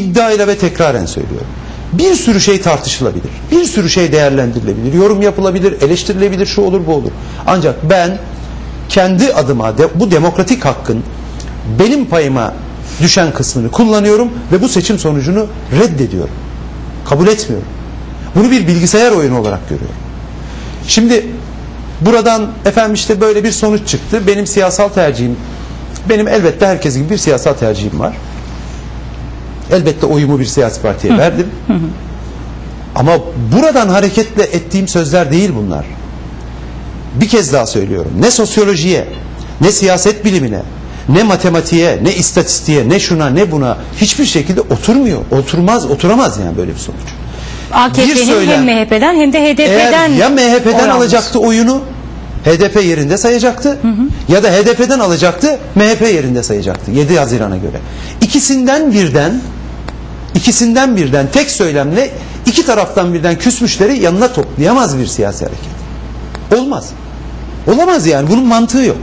iddiayla ve tekraren söylüyorum. Bir sürü şey tartışılabilir. Bir sürü şey değerlendirilebilir. Yorum yapılabilir, eleştirilebilir, şu olur bu olur. Ancak ben kendi adıma de, bu demokratik hakkın benim payıma düşen kısmını kullanıyorum ve bu seçim sonucunu reddediyorum. Kabul etmiyorum. Bunu bir bilgisayar oyunu olarak görüyorum. Şimdi buradan efendim işte böyle bir sonuç çıktı. Benim siyasal tercihim benim elbette herkes gibi bir siyasal tercihim var. Elbette oyumu bir siyasi partiye verdim. Ama buradan hareketle ettiğim sözler değil bunlar. Bir kez daha söylüyorum. Ne sosyolojiye, ne siyaset bilimine, ne matematiğe, ne istatistiğe, ne şuna, ne buna hiçbir şekilde oturmuyor. Oturmaz, oturamaz yani böyle bir sonuç. AKP'nin hem MHP'den hem de Eğer HDP'den ya MHP'den oy almış. alacaktı oyunu HDP yerinde sayacaktı ya da HDP'den alacaktı MHP yerinde sayacaktı 7 Haziran'a göre. İkisinden birden ikisinden birden tek söylemle iki taraftan birden küsmüşleri yanına toplayamaz bir siyasi hareket. Olmaz. Olamaz yani bunun mantığı yok.